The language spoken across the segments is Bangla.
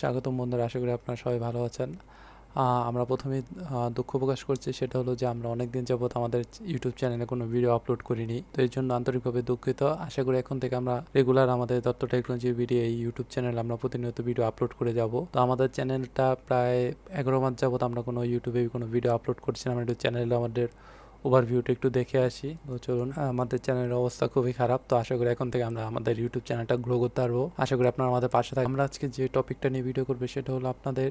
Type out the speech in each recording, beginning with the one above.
স্বাগতম বন্ধুরা, আশা করি আপনারা সবাই ভালো আছেন। আমরা প্রথমে দুঃখ প্রকাশ করছি, সেটা হলো যে আমরা অনেক দিন যাবত আমাদের ইউটিউব চ্যানেলে কোনো ভিডিও আপলোড করিনি। তো এর জন্য আন্তরিকভাবে দুঃখিত। আশা করি এখন থেকে আমরা রেগুলার আমাদের দত্ত টেকনোলজি ভিডিও এই ইউটিউব চ্যানেলে আমরা প্রতিনিয়ত ভিডিও আপলোড করে যাব। তো আমাদের চ্যানেলটা প্রায় এগারো মাস যাবত আমরা কোনো ইউটিউবে কোনো ভিডিও আপলোড করছি না। একটু চ্যানেলে আমাদের ওভারভিউটা একটু দেখে আসি। তো চলুন আমাদের চ্যানেলের অবস্থা খুবই খারাপ। তো আশা করি এখন থেকে আমরা আমাদের ইউটিউব চ্যানেলটা গ্রো করতে পারব। আশা করি আপনারা আমাদের পাশে থাকবেন। আমরা আজকে যে টপিকটা নিয়ে ভিডিও করবে, সেটা হলো আপনাদের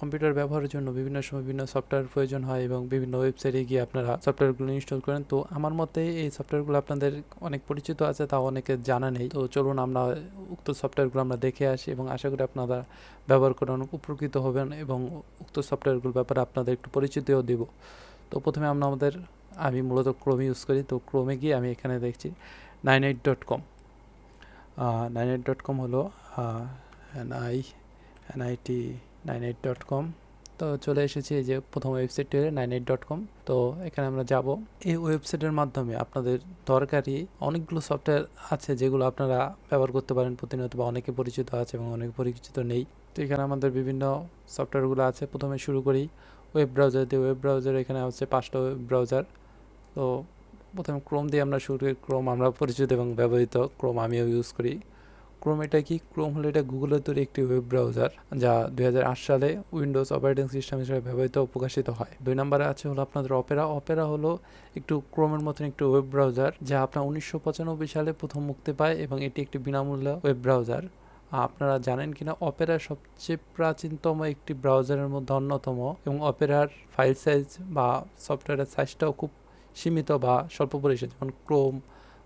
কম্পিউটার ব্যবহারের জন্য বিভিন্ন সময় বিভিন্ন সফটওয়্যার প্রয়োজন হয় এবং বিভিন্ন ওয়েবসাইটে গিয়ে আপনারা সফটওয়্যারগুলো ইনস্টল করেন। তো আমার মতে এই সফটওয়্যারগুলো আপনাদের অনেক পরিচিত আছে তা অনেকে জানা নেই। তো চলুন আমরা উক্ত সফটওয়্যারগুলো আমরা দেখে আসি এবং আশা করি আপনারা ব্যবহার করে অনেক উপকৃত হবেন এবং উক্ত সফটওয়্যারগুলোর ব্যাপারে আপনাদের একটু পরিচিতিও দিব। তো প্রথমে আমরা আমাদের আমি মূলত ক্রোম ইউজ করি, তো ক্রোমে গিয়ে আমি এখানে দেখছি nine eight dot com. Nine eight dot com হলো N I N I T nine eight dot com. তো চলে এসেছি এই যে প্রথম ওয়েবসাইটটি হলো নাইন এইট ডট কম। তো এখানে আমরা যাব। এই ওয়েবসাইটের মাধ্যমে আপনাদের দরকারি অনেকগুলো সফটওয়্যার আছে যেগুলো আপনারা ব্যবহার করতে পারেন প্রতিনিয়ত বা অনেকে পরিচিত আছে এবং অনেকে পরিচিত নেই। তো এখানে আমাদের বিভিন্ন সফটওয়্যারগুলো আছে। প্রথমে শুরু করি ওয়েব ব্রাউজার দিয়ে ওয়েব ব্রাউজার এখানে হচ্ছে পাঁচটা ওয়েব ব্রাউজার তো প্রথমে ক্রোম দিয়ে আমরা শুরু করি। ক্রোম আমরা পরিচিত এবং ব্যবহৃত ক্রোম আমিও ইউজ করি। ক্রোম এটা কি? ক্রোম হলো এটা গুগলের তৈরি একটি ওয়েব ব্রাউজার যা দুই হাজার আট সালে উইন্ডোজ অপারেটিং সিস্টেম হিসেবে ব্যবহৃত প্রকাশিত হয়। দুই নম্বরে আছে হলো আপনাদের অপেরা অপেরা হলো একটু ক্রোমের মতন একটি ওয়েব ব্রাউজার যা আপনার উনিশশো পঁচানব্বই সালে প্রথম মুক্তি পায় এবং এটি একটি বিনামূল্য ওয়েব ব্রাউজার আপনারা জানেন কিনা? অপেরা সবচেয়ে প্রাচীনতম একটি ব্রাউজারের মধ্যে অন্যতম এবং অপেরার ফাইল সাইজ বা সফটওয়্যারের সাইজটাও খুব সীমিত বা স্বল্প পরিসর, যেমন ক্রোম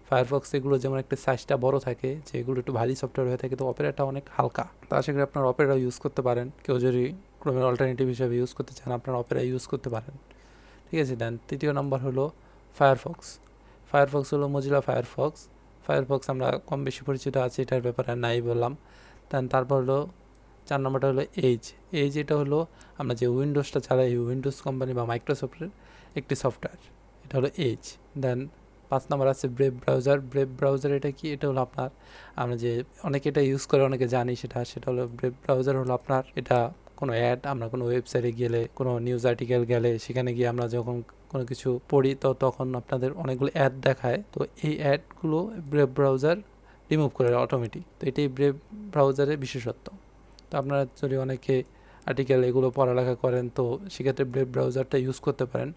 ফায়ারফক্স এগুলো যেমন একটা সাইজটা বড় থাকে, যে এগুলো একটু ভারী সফটওয়্যার হয়ে থাকে, তো অপেরাটা অনেক হালকা। তো আশা করি আপনার অপেরা ইউজ করতে পারেন। কেউ যদি ক্রোমের অল্টারনেটিভ হিসেবে ইউজ করতে চান, আপনার অপেরা ইউজ করতে পারেন। ঠিক আছে দেন তৃতীয় নাম্বার হলো ফায়ারফক্স ফায়ারফক্স হলো মজিলা ফায়ারফক্স ফায়ারফক্স আমরা কম বেশি পরিচিত আছি, এটার ব্যাপারে নাই বললাম। দেন তারপর হলো, চার নম্বরটা হলো এইজ এইজ এটা হলো, আমরা যে উইন্ডোজটা চালাই উইন্ডোজ কোম্পানি বা মাইক্রোসফটের একটি সফটওয়্যার এটা হলো এইজ দেন পাঁচ নম্বর আছে ব্রেভ ব্রাউজার ব্রেভ ব্রাউজার এটা কি? এটা হলো আপনার, আমরা যে অনেকে এটা ইউজ করে, অনেকে জানি সেটা সেটা হলো ব্রেভ ব্রাউজার হলো আপনার, এটা কোনো অ্যাড আমরা কোনো ওয়েবসাইটে গেলে, কোনো নিউজ আর্টিকেল গেলে, সেখানে গিয়ে আমরা যখন কোনো কিছু পড়ি, তো তখন আপনাদের অনেকগুলো অ্যাড দেখায়। তো এই অ্যাডগুলো ব্রেভ ব্রাউজার রিমুভ করে অটোমেটিক তো এটাই ব্রেভ ব্রাউজারের বিশেষত্ব। তো আপনারা যদি অনেকে আর্টিকেল এগুলো পড়ালেখা করেন, তো সেক্ষেত্রে ব্রেভ ব্রাউজারটা ইউজ করতে পারেন।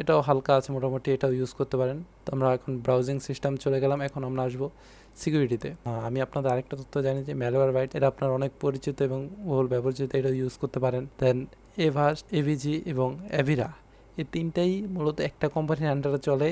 এটাও হালকা আছে মোটামুটি, এটাও ইউজ করতে পারেন। তো আমরা এখন ব্রাউজিং সিস্টেম চলে গেলাম, এখন আমরা আসব সিকিউরিটিতে আমি আপনাদের আরেকটা তথ্য জানি যে ম্যালওয়্যার বাইট এটা আপনার অনেক পরিচিত এবং বহুল ব্যবহৃত এটা ইউজ করতে পারেন। দেন এভাস্ট এভিজি এবং অ্যাভিরা এই তিনটাই মূলত একটা কোম্পানির আন্ডারে চলে,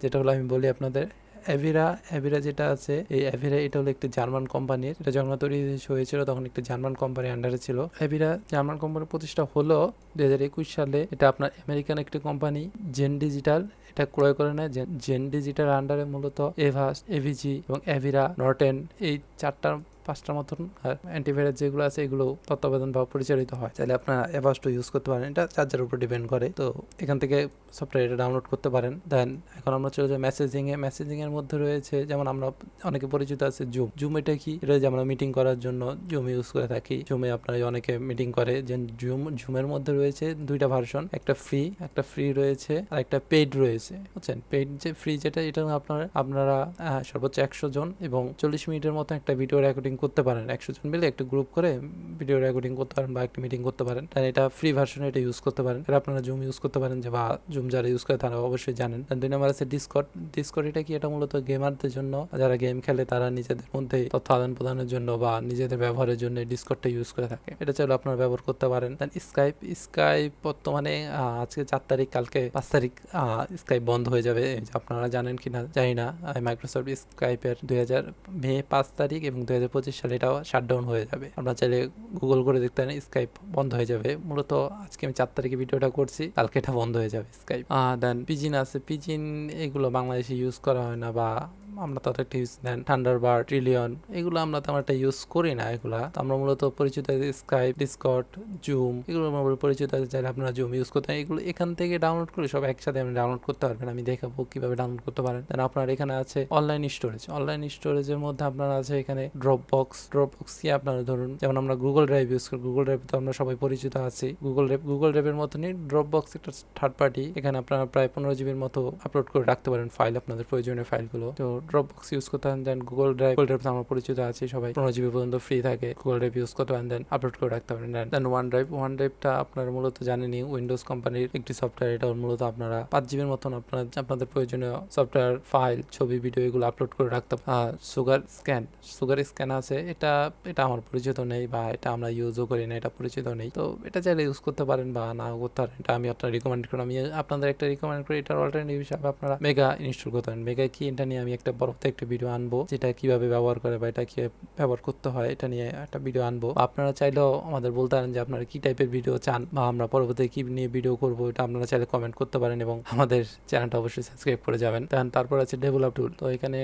যেটা হলো আমি বলি আপনাদের অ্যাভিরা অ্যাভিরা যেটা আছে, এই অ্যাভিরা এটা হলো একটি জার্মান কোম্পানির এটা যখন তৈরি হয়েছিল, তখন একটি জার্মান কোম্পানি আন্ডারে ছিল। অ্যাভিরা জার্মান কোম্পানির প্রতিষ্ঠা হলো দু হাজার একুশ সালে। এটা আপনার আমেরিকান একটি কোম্পানি জেন ডিজিটাল এটা ক্রয় করে নেয়। জেন- ডিজিটাল আন্ডারে মূলত এভাস এভিজি এবং অ্যাভিরা নর্টেন এই চারটা পাঁচটার মতন, আর অ্যান্টিভাইরাস যেগুলো আছে এগুলো তত্ত্বাবধান বা পরিচালিত হয়। তাহলে আপনারা এভাসটো ইউজ করতে পারেন। এটা চার্জারের উপর ডিপেন্ড করে। তো এখান থেকে সফটওয়্যার এটা ডাউনলোড করতে পারেন। দেন এখন আমরা চলে যাই মেসেজিংয়ে মেসেজিংয়ের মধ্যে রয়েছে, যেমন আমরা অনেকে পরিচিত আছে জুম জুম এটা কি? এটা যে আমরা মিটিং করার জন্য জুম ইউজ করে থাকি। জুমে আপনারা অনেকে মিটিং করে। যে জুম জুমের মধ্যে রয়েছে দুইটা ভার্সন একটা ফ্রি একটা ফ্রি রয়েছে, আর একটা পেইড রয়েছে। বুঝছেন? পেইড যে ফ্রি যেটা, এটা আপনারা আপনারা সর্বোচ্চ একশো জন এবং চল্লিশ মিনিটের মতো একটা ভিডিও রেকর্ডিং করতে পারেন। একশো জন মিলে একটা গ্রুপ করে ভিডিও রেকর্ডিং করতে পারেন বা একটা মিটিং করতে পারেন। তাই এটা ফ্রি ভার্সনে এটা ইউজ করতে পারেন। এটা আপনারা জুম ইউজ করতে পারেন যে, বা জুম যারা ইউজ করে তারা অবশ্যই জানেন। দুই নম্বর আছে ডিসকট ডিসকট এটা কি? এটা মূলত গেমারদের জন্য। যারা গেম খেলে তারা নিজেদের মধ্যে তথ্য আদান প্রদানের জন্য বা নিজেদের ব্যবহারের জন্য ডিসকটটা ইউজ করে থাকে। এটা চাইলে আপনারা ব্যবহার করতে পারেন। দেন স্কাইপ স্কাইপ বর্তমানে আজকে চার তারিখ, কালকে পাঁচ তারিখ স্কাইপ বন্ধ হয়ে যাবে। আপনারা জানেন কিনা, জানি না। মাইক্রোসফট স্কাইপের দুই হাজার মে পাঁচ তারিখ এবং দুই হাজার পঁচিশ সালে এটাও শাটডাউন হয়ে যাবে। আমরা চাইলে গুগল করে দেখতে পারেন স্কাইপ বন্ধ হয়ে যাবে। মূলত আজকে আমি চার তারিখে ভিডিওটা করছি, কালকে এটা বন্ধ হয়ে যাবে স্কাইপ দেন পিজিন আছে। পিজিন এগুলো বাংলাদেশে ইউজ করা হয় না বা আমরা তাদের একটা ইউজ দেন থান্ডারবার ট্রিলিয়ন এগুলো আমরা তেমন একটা ইউজ করি না এগুলা। তো আমরা মূলত পরিচিত স্কাইপ ডিসকট জুম এগুলো আমরা পরিচিত আছে চাইলে আপনারা জুম ইউজ করতে। এগুলো এখান থেকে ডাউনলোড করে সব একসাথে আপনি ডাউনলোড করতে পারবেন। আমি দেখাবো কীভাবে ডাউনলোড করতে পারেন। দেন আপনার এখানে আছে অনলাইন স্টোরেজ অনলাইন স্টোরেজের মধ্যে আপনার আছে এখানে ড্রপ বক্স ড্রপ বক্স কি আপনারা ধরুন, যেমন আমরা গুগল ড্রাইভ ইউজ করি। গুগল ড্রাইভ তো আমরা সবাই পরিচিত আছি। গুগল ড্রাইভ গুগল ড্রাইভের মতনই ড্রপ বক্স একটা থার্ড পার্টি এখানে আপনারা প্রায় পনেরো জিবির মতো আপলোড করে রাখতে পারেন ফাইল আপনাদের প্রয়োজনীয় ফাইলগুলো তো ড্রপ বক্স ইউজ করতে পারেন then Google Drive Google Drive আমরা পরিচিত আছি সবাই। পনেরো জিবি পর্যন্ত ফ্রি থাকে গুগল ড্রাইভ ইউজ করতে পারেন দেন আপলোড করে রাখতে পারেন then then one drive one ড্রাইভটা আপনার মূলত জানেনই উইন্ডোজ কোম্পানির একটি সফটওয়্যার এটা মূলত আপনারা পাঁচ জিবির মতন আপনার, আপনাদের প্রয়োজনীয় সফটওয়্যার ফাইল ছবি ভিডিও এগুলো আপলোড করে রাখতে সুগার স্ক্যান সুগার স্ক্যান আছে, এটা এটা আমার পরিচিত নেই বা এটা আমরা ইউজও করি না, এটা পরিচিত নেই। তো এটা চাইলে ইউজ করতে পারেন বা নাও করতে পারেন, এটা আমি আপনার রিকমেন্ড করি আমি আপনাদের একটা রিকমেন্ড করি, এটার অল্টারনেটিভ হিসাবে আপনারা মেগা ইনস্টল করতে পারেন। মেগা কি, এটা নিয়ে আমি একটা বড়তে একটা ভিডিও আনব, যেটা কীভাবে ব্যবহার করে বা এটা কীভাবে ব্যবহার করতে হয়, এটা নিয়ে একটা ভিডিও আনব। আপনারা চাইলেও আমাদের বলতে পারেন যে আপনারা কি টাইপের ভিডিও চান বা আমরা পরবর্তী কি নিয়ে ভিডিও করব, এটা আপনারা চাইলে কমেন্ট করতে পারেন এবং আমাদের চ্যানেলটা অবশ্যই সাবস্ক্রাইব করে যাবেন। তারপর আছে ডেভেলপ টুল তো এখানে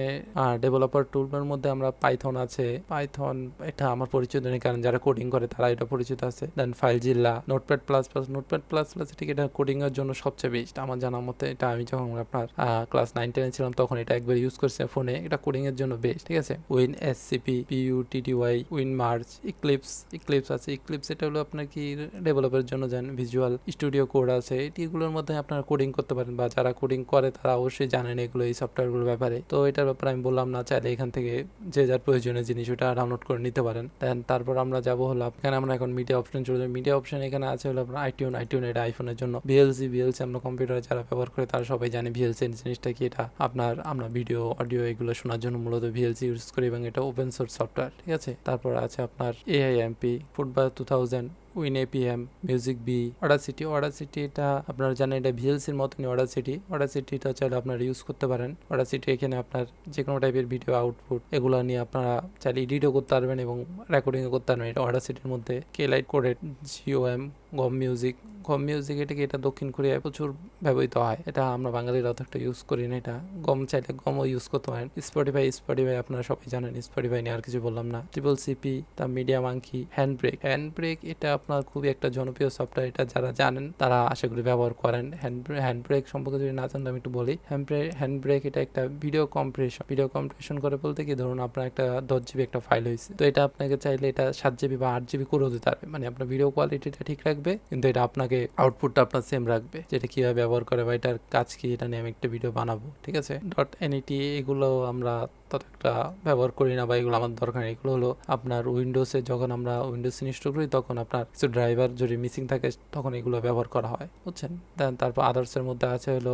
ডেভেলপার টুলের মধ্যে আমরা পাইথন আছে। পাইথন এটা আমার পরিচিত নেই, কারণ যারা কোডিং করে তারা এটা পরিচিত আছে। Then FileZilla Notepad plus plus Notepad plus plus ঠিক এটা কোডিং এর জন্য সবচেয়ে বেস্ট আমার জানার মতে এটা আমি যখন আপনার ক্লাস নাইন টেনে ছিলাম, তখন এটা একবার ইউজ করছে। ফোনে এটা কোডিং এর জন্য বেস্ট ঠিক আছে? WinSCP PuTTY WinMerge Eclipse Eclipse আছে। ইক্লিপস এটা হলো আপনার কি ডেভেলপের জন্য যান ভিজুয়াল স্টুডিও কোড আছে। এটিগুলোর মধ্যে আপনারা কোডিং করতে পারেন বা যারা কোডিং করে তারা অবশ্যই জানেন এগুলো, এই সফটওয়্যারগুলোর ব্যাপারে। তো এটার ব্যাপারে আমি বললাম না, চাইলে এখান থেকে যে যার প্রয়োজনীয় জিনিস ওটা ডাউনলোড করে নিতে পারেন। দেন তারপর আমরা যাব হলো এখানে আমরা এখন মিডিয়া অপশন চলে যাব মিডিয়া অপশন এখানে আছে হলো আপনার আইটিউন আইটিউন এটা আইফোনের জন্য। ভিএলসি ভিএলসি আমরা কম্পিউটারে যারা ব্যবহার করে তারা সবাই জানে ভিএলসি জিনিসটা কি, এটা আপনার, আমরা ভিডিও অডিও এগুলো শোনার জন্য মূলত ভিএলসি ইউজ করি এবং এটা ওপেন সোর্স সফটওয়্যার ঠিক আছে? তারপর আছে আপনার AIMP foobar two thousand Winamp MusicBee Audacity Audacity এটা আপনারা জানেন, এটা ভিএলসির মতনই অর্ডার সিটি অর্ডার সিটিটা চাইলে আপনারা ইউজ করতে পারেন। অর্ডার সিটি এখানে আপনার যে কোনো টাইপের ভিডিও আউটপুট এগুলো নিয়ে আপনারা চাইলে এডিটও করতে পারবেন এবং রেকর্ডিংও করতে পারবেন। এটা অর্ডার সিটির মধ্যে কে লাইট কোডেড জিওএম গম মিউজিক গম মিউজিক এটাকে এটা দক্ষিণ কোরিয়ায় প্রচুর ব্যবহৃত হয়। এটা আমরা বাঙালিরা অত একটা ইউজ করি না এটা। গম চাইলে গমও ইউজ করতে পারেন। স্পটিফাই স্পটিফাই আপনারা সবাই জানেন স্পটিফাই নিয়ে আর কিছু বললাম না। ট্রিপল সিপি তা MediaMonkey HandBrake HandBrake এটা আপনার খুবই একটা জনপ্রিয় সফটওয়্যার এটা যারা জানেন তারা আশা করি ব্যবহার করেন। হ্যান্ড হ্যান্ড ব্রেক সম্পর্কে যদি না জানতে আমি একটু বলি হ্যান্ড ব্রেক হ্যান্ড ব্রেক এটা একটা ভিডিও কম্প্রেশন ভিডিও কম্প্রেশন করে বলতে কি, ধরুন আপনার একটা দশ জিবি একটা ফাইল হয়েছে তো এটা আপনাকে চাইলে এটা সাত জিবি বা আট জিবি করেও দিতে পারবে। মানে আপনার ভিডিও কোয়ালিটিটা ঠিক রাখবে কিন্তু এটা আপনাকে আউটপুটটা আপনার সেম রাখবে। যেটা কীভাবে ব্যবহার করে বা এটার কাজ কি, এটা নিয়ে আমি একটা ভিডিও বানাবো, ঠিক আছে? ডট এনইটি এগুলো আমরা তত একটা ব্যবহার করি না বা এগুলো আমার দরকার এগুলো হলো আপনার উইন্ডোজে যখন আমরা উইন্ডোজ ইনস্টল করি, তখন আপনার কিছু ড্রাইভার যদি মিসিং থাকে, তখন এগুলো ব্যবহার করা হয়, বুঝছেন? দেন তারপর আদার্সের মধ্যে আছে হলো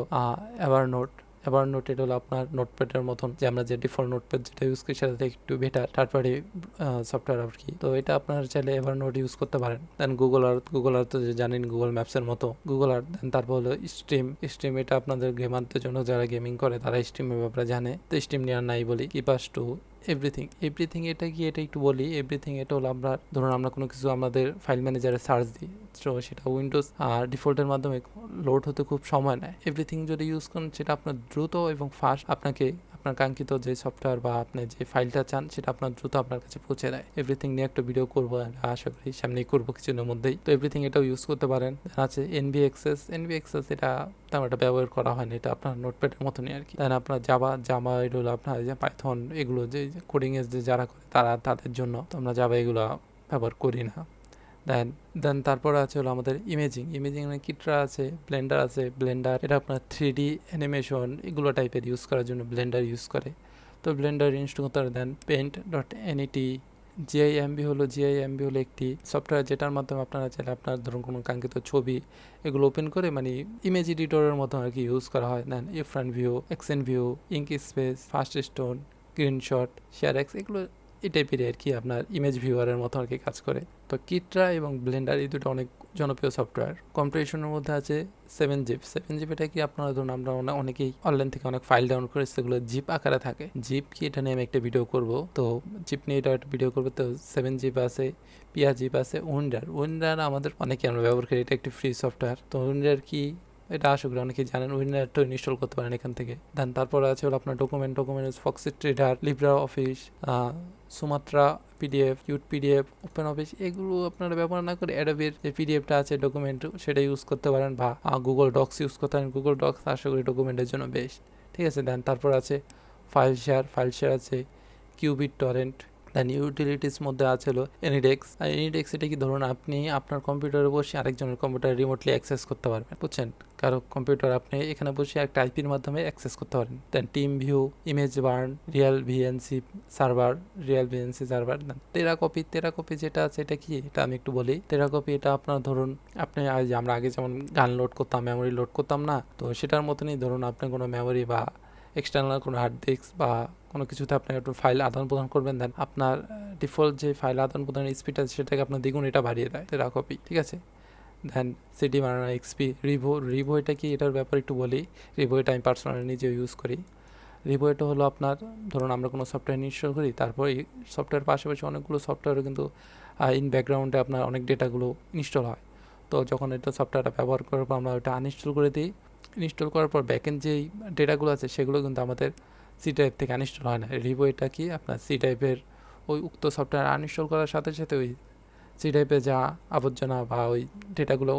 এভার নোট এবার নোট এটা হলো আপনার নোটপ্যাডের মতন, যে আমরা যে ডিফল্ট নোটপ্যাড যেটা ইউজ করি সেটা থেকে একটু বেটার থার্ড পার্টি সফটওয়্যার আর কি। তো এটা আপনার চাইলে এবার নোট ইউজ করতে পারেন। Then Google Earth Google Earth যে জানেন গুগল ম্যাপসের মতো। গুগল আর্থ দেন তারপর হলো স্ট্রিম স্ট্রিম এটা আপনাদের গেমারদের জন্য যারা গেমিং করে, তারা স্ট্রিমের ব্যাপারে জানে। তো স্ট্রিম নেওয়ার নাই বলি। কিপাস টু এভরিথিং এভরিথিং এটা কি এটা একটু বলি এভরিথিং এটা হলো আমরা, ধরুন আমরা কোনো কিছু আমাদের ফাইল ম্যানেজারে সার্চ দিই, তো সেটা উইন্ডোজ আর ডিফল্টের মাধ্যমে লোড হতে খুব সময় নেয়। এভরিথিং যদি ইউজ করেন, সেটা আপনার দ্রুত এবং ফাস্ট আপনাকে আপনার কাঙ্ক্ষিত যে সফটওয়্যার বা আপনি যে ফাইলটা চান, সেটা আপনার দ্রুত আপনার কাছে পৌঁছে দেয়। এভরিথিং নিয়ে একটা ভিডিও করব আশা করি সামনেই করব কিছুদিনের মধ্যেই। তো এভরিথিং এটাও ইউজ করতে পারেন। আছে এনবি এক্সেস এনবি এক্সেস এটা তেমন একটা ব্যবহার করা হয় না, এটা আপনার নোটপ্যাডের মতনই আর কি দেন আপনার জাবা জামা এগুলো আপনার যে পাইথন এগুলো যে কোডিং এর যে যারা করে, তারা তাদের জন্য। তো আমরা জাবা এগুলো ব্যবহার করি না। দেন দেন তারপর আছে হলো আমাদের ইমেজিং ইমেজিং মানে কিটরা আছে ব্লেন্ডার আছে ব্লেন্ডার এটা আপনার থ্রি ডি অ্যানিমেশন এগুলো টাইপের ইউজ করার জন্য ব্লেন্ডার ইউজ করে। তো Blender install then Paint dot NET GIMP হলো জিআইএমবি হলো একটি সফটওয়্যার যেটার মাধ্যমে আপনারা চাইলে আপনার ধরুন কোনো কাঙ্ক্ষিত ছবি এগুলো ওপেন করে মানে ইমেজ এডিটরের মতো আর কি ইউজ করা হয়। দেন ইফ্রান view XnView Inkscape FastStone screenshot ShareX এগুলো এই টাইপেরই আর কি আপনার ইমেজ ভিউয়ারের মতো আর কি কাজ করে। তো কিটরা এবং ব্লেন্ডার এই দুটো অনেক জনপ্রিয় সফটওয়্যার কম্পিটিশনের মধ্যে আছে সেভেন জিপ সেভেন জিপ এটা কি আপনারা ধরুন আমরা অনেকেই অনলাইন থেকে অনেক ফাইল ডাউনলোড করে সেগুলো জিপ আকারে থাকে। জিপ কি এটা নিয়ে আমি একটা ভিডিও করব। তো জিপ নিয়ে এটা একটা ভিডিও করব। তো সেভেন জিপ আছে পিয়া জিপ আছে উইন্ডার উইন্ডার আমাদের অনেকে আমরা ব্যবহার করি, এটা একটি ফ্রি সফটওয়্যার তো উইন্ডার কি? এটা আশা করি অনেকেই জানেন। উইনারটা ইনস্টল করতে পারেন এখান থেকে। দেন তারপরে আছে হলো আপনার document documents Foxit reader LibreOffice Sumatra PDF ইউট PDF open office এগুলো আপনারা ব্যবহার না করে অ্যাডোবির যে পিডিএফটা আছে ডকুমেন্ট সেটা ইউজ করতে পারেন বা গুগল ডক্স ইউজ করতে পারেন। গুগল ডক্স আশা করি ডকুমেন্টের জন্য বেস্ট ঠিক আছে, দেন তারপর আছে ফাইল শেয়ার ফাইল শেয়ার আছে কিউবিট টরেন্ট দেন ইউটিলিটিস মধ্যে আছে হলো এনিডেক্স আর এনিডেক্স এটা কি ধরুন আপনি আপনার কম্পিউটারে বসে আরেকজনের কম্পিউটার রিমোটলি অ্যাক্সেস করতে পারবেন, বুঝছেন? কারও কম্পিউটার আপনি এখানে বসে একটা আইপির মাধ্যমে অ্যাক্সেস করতে পারেন। Then TeamViewer ImgBurn RealVNC server RealVNC server then TeraCopy Tera copy যেটা আছে এটা কি? এটা আমি একটু বলি। তেরা কপি এটা আপনার ধরুন আপনি আমরা আগে যেমন গান লোড করতাম মেমোরি লোড করতাম না, তো সেটার মতনই ধরুন আপনি কোনো মেমোরি বা এক্সটার্নাল কোনো হার্ড ডিস্ক বা কোনো কিছুতে আপনি একটু ফাইল আদান প্রদান করবেন দেন আপনার ডিফল্ট যে ফাইল আদান প্রদানের স্পিড আছে সেটাকে আপনার দ্বিগুণ এটা বাড়িয়ে দেয় তেরা কপি ঠিক আছে? দেন সিডি মারানা এক্সপি রিভো রিভো এটা কি? এটার ব্যাপারে একটু বলি রিভো এটা আমি পার্সোনালি নিজে ইউজ করি। রিভো এটা হলো আপনার, ধরুন আমরা কোনো সফটওয়্যার ইনস্টল করি, তারপর এই সফটওয়্যার পাশাপাশি অনেকগুলো সফটওয়্যারও কিন্তু ইন ব্যাকগ্রাউন্ডে আপনার অনেক ডেটাগুলো ইনস্টল হয়। তো যখন এটা সফটওয়্যারটা ব্যবহার করার পর আমরা ওটা আনইনস্টল করে দিই ইনস্টল করার পর ব্যাকেন্ড যেই ডেটাগুলো আছে সেগুলো কিন্তু আমাদের সি টাইপ থেকে আনইনস্টল হয় না। রিভো এটা কি? আপনার সি টাইপের ওই উক্ত সফটওয়্যার আনইনস্টল করার সাথে সাথে ওই সি টাইপে যা আবর্জনা বা ওই ডেটাগুলো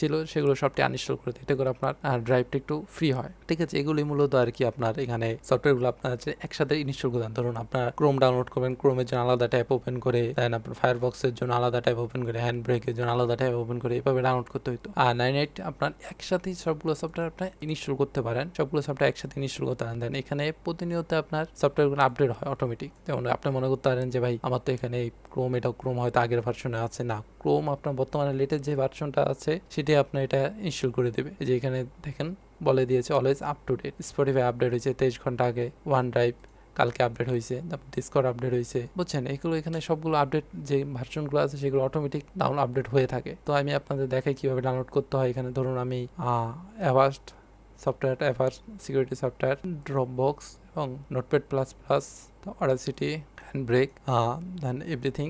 ছিল, সেগুলো সবটি আনইনস্টল করে দিই। এতে করে আপনার ড্রাইভটা একটু ফ্রি হয়। ঠিক আছে এগুলি মূলত আর কি আপনার এখানে সফটওয়্যারগুলো আপনার হচ্ছে একসাথে ইনস্টল করে দেন। ধরুন আপনার ক্রোম ডাউনলোড করবেন ক্রোমের জন্য আলাদা ট্যাব ওপেন করে দেন আপনার ফায়ারবক্সের জন্য আলাদা ট্যাব ওপেন করে হ্যান্ড ব্রেকের জন্য আলাদা ট্যাব ওপেন করে, এভাবে ডাউনলোড করতে হতো আর নাইন এইট আপনার একসাথেই সবগুলো সফটওয়্যার আপনার ইনস্টল করতে পারেন। সবগুলো সফটওয়্যার একসাথে ইনস্টল করতে পারেন। দেন এখানে প্রতিনিয়ত আপনার সফটওয়্যারগুলো আপডেট হয় অটোমেটিক যেমন আপনি মনে করতে পারেন যে, ভাই, আমার তো এখানে ক্রোম এটা ক্রোম হয়তো আগের ভার্সনে আছে। না ক্রোম আপনার বর্তমানে লেটেস্ট যে ভার্সনটা আছে, সেটি আপনার এটা ইনস্টল করে দেবে। যে এখানে দেখেন, বলে দিয়েছে always up to date Spotify update হয়েছে তেইশ ঘণ্টা আগে ওয়ান ড্রাইভ কালকে আপডেট হয়েছে, তারপর ডিসকর আপডেট হয়েছে। বুঝছেন? এগুলো এখানে সবগুলো আপডেট যে ভার্সনগুলো আছে সেগুলো অটোমেটিক ডাউন আপডেট হয়ে থাকে। তো আমি আপনাদের দেখাই কীভাবে ডাউনলোড করতে হয়। এখানে ধরুন আমি Avast software Avast security software drop box এবং Notepad plus plus Audacity HandBrake then everything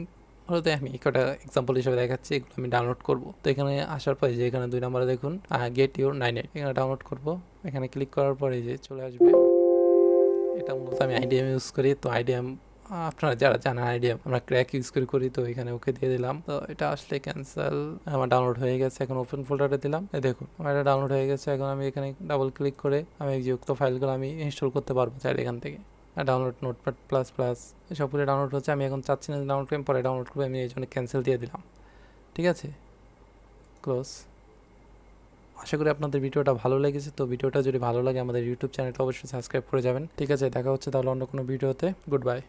মূলত আমি কটা এক্সাম্পল হিসেবে দেখাচ্ছি, এগুলো আমি ডাউনলোড করব। তো এখানে আসার পরে যে এখানে দুই নম্বরে দেখুন গেট ইউর নাইন এইট এখানে ডাউনলোড করব। এখানে ক্লিক করার পরে যে চলে আসবে। এটা মূলত আমি আইডিএম ইউজ করি। তো আইডিএম আপনারা যারা জানেন আইডিএম আমরা ক্র্যাক ইউজ করে, করি। তো এখানে ওকে দিয়ে দিলাম। তো এটা আসলে ক্যান্সেল আমার ডাউনলোড হয়ে গেছে। এখন ওপেন ফোল্ডারে দিলাম। দেখুন, আমার এটা ডাউনলোড হয়ে গেছে। এখন আমি এখানে ডাবল ক্লিক করে, আমি যে উক্ত ফাইলগুলো আমি ইনস্টল করতে পারব চাইলে এখান থেকে। ডাউনলোড নোটপ্যাড প্লাস প্লাস সবগুলো ডাউনলোড হচ্ছে, আমি এখন চাচ্ছি না ডাউনলোড করি পরে ডাউনলোড করব, আমি এই জন্য ক্যান্সেল দিয়ে দিলাম। ঠিক আছে? ক্লোজ আশা করি আপনাদের ভিডিওটা ভালো লেগেছে, তো ভিডিওটা যদি ভালো লাগে আমাদের ইউটিউব চ্যানেলটা অবশ্যই সাবস্ক্রাইব করে যাবেন। ঠিক আছে, দেখা হচ্ছে তাহলে অন্য কোনো ভিডিওতে। Good bye